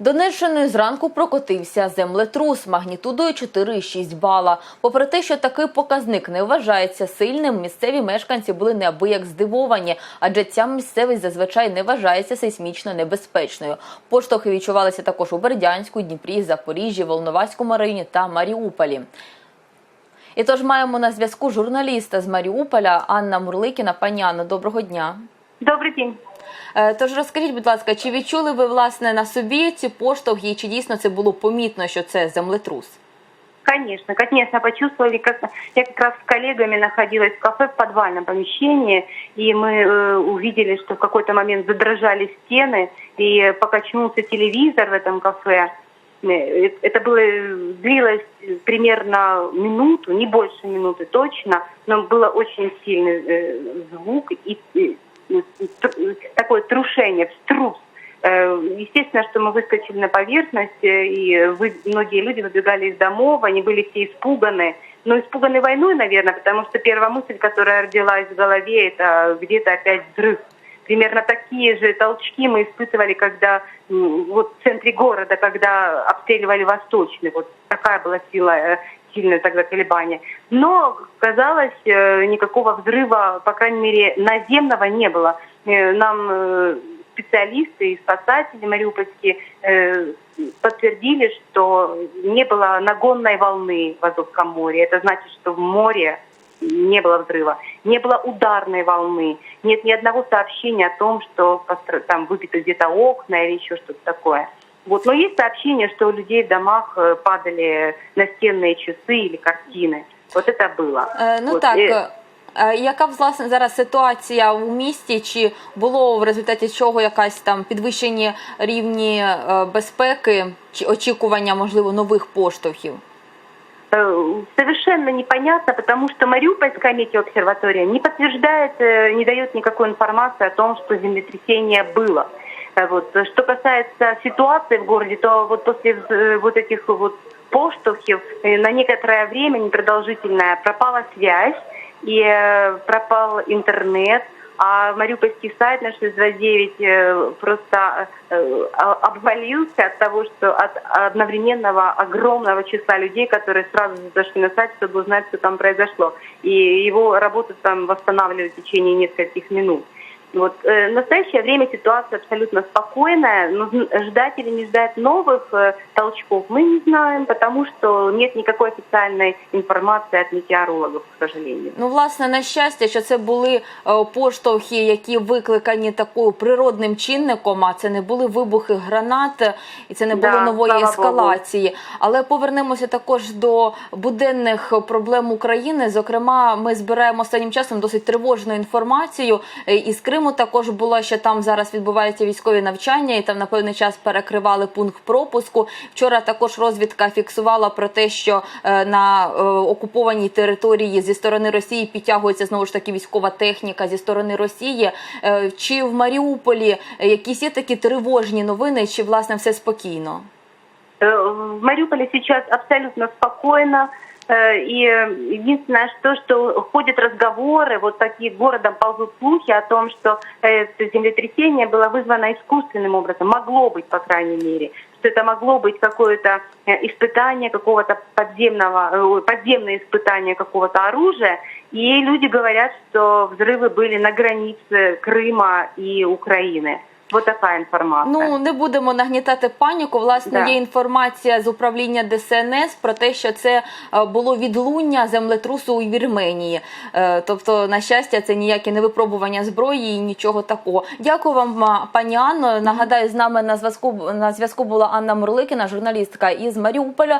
Донеччиною зранку прокотився землетрус магнітудою 4,6 бала. Попри те, що такий показник не вважається сильним, місцеві мешканці були неабияк здивовані, адже ця місцевість зазвичай не вважається сейсмічно небезпечною. Поштовхи відчувалися також у Бердянську, Дніпрі, Запоріжжі, Волноваському районі та Маріуполі. І тож маємо на зв'язку журналіста з Маріуполя Анна Мурликіна. Пані Анно, доброго дня. Добрый день. Е, Тож розкажіть, будь ласка, чи відчули ви власне на собі ці поштовхи, і чи дійсно це було помітно, що це землетрус? Конечно, конечно, почувствовали, как я как раз с коллегами находилась в кафе в подвальном помещении, и мы э, увидели, что в какой-то момент задрожали стены, и покачнулся телевизор в этом кафе. Э, Это было э, длилось примерно минуту, не больше минуты точно, но было очень сильный э, звук и, и, и тр- такое трушение, вструс. Э, Естественно, что мы выскочили на поверхность, э, и вы- многие люди выбегали из домов, они были все испуганы. Но испуганы войной, наверное, потому что первая мысль, которая родилась в голове, это где-то опять взрыв. Примерно такие же толчки мы испытывали, когда вот в центре города, когда обстреливали Восточный. Вот такая была сила, э, сильное тогда колебание. Но, казалось, никакого взрыва, по крайней мере, наземного не было. Нам специалисты и спасатели мариупольские э, подтвердили, что не было нагонной волны в Азовском море. Это значит, что в море не было взрыва, не было ударной волны, нет ни одного сообщения о том, что там выбиты где-то окна или еще что-то такое. Вот. Но есть сообщение, что у людей в домах э, падали настенные часы или картины. Вот это было. Е, ну Вот. так. Э, е, Яка власне зараз ситуація у місті? Чи було в результаті чого якась там підвищені рівні е, безпеки, чи очікування можливо нових поштовхів? Э, совершенно непонятно, потому что Мариупольская метеообсерватория не подтверждает, э, не дает никакой информации о том, что землетрясение было. Э, Вот. Что касается ситуации в городе, то вот после э, вот этих вот поштовхів э, на некоторое время, непродолжительное, пропала связь и э, пропал интернет, а Мариупольский сайт наш 629 э, просто э, а- обвалился от того, что от одновременного огромного числа людей, которые сразу зашли на сайт, чтобы узнать, что там произошло. И его работу там восстанавливали в течение нескольких минут. Вот, э, в настоящее время ситуация абсолютно спокойная, но з- ждать или не ждать новых э, толчков мы не знаем, потому что нет никакой официальной информации от метеорологов, к сожалению. Ну, власне, на щастя, що це були е, поштовхи, які викликані такою природним чинником, а це не були вибухи гранат, е, і це не було Да, нової слава ескалації. Але повернемося також до буденних проблем України. Зокрема, ми збираємо останнім часом досить тривожну інформацію. Е, Із Криму також було, що там зараз відбуваються військові навчання, і там на певний час перекривали пункт пропуску. Вчора також розвідка фіксувала про те, що е, на е, окупованій території зі сторони Росії підтягується знову ж таки військова техніка зі сторони Росії. Е, Чи в Маріуполі якісь є такі тривожні новини, чи власне все спокійно? В Мариуполе сейчас абсолютно спокойно. Э, И э, единственное, что, что ходят разговоры, вот такие городом ползут слухи о том, что это землетрясение было вызвано искусственным образом, могло быть, по крайней мере, что это могло быть какое-то э, испытание какого-то подземного, э, подземное испытание какого-то оружия. И люди говорят, что взрывы были на границе Крыма и Украины. Вот такая информация. Ну не будемо нагнітати паніку. Власне, Да. є інформація з управління ДСНС про те, що це е, було відлуння землетрусу у Вірменії. Е, Тобто, на щастя, це ніякі не випробування зброї і нічого такого. Дякую вам, пані Анно. Нагадаю, з нами на зв'язку на зв'язку була Анна Мурликіна, журналістка із Маріуполя.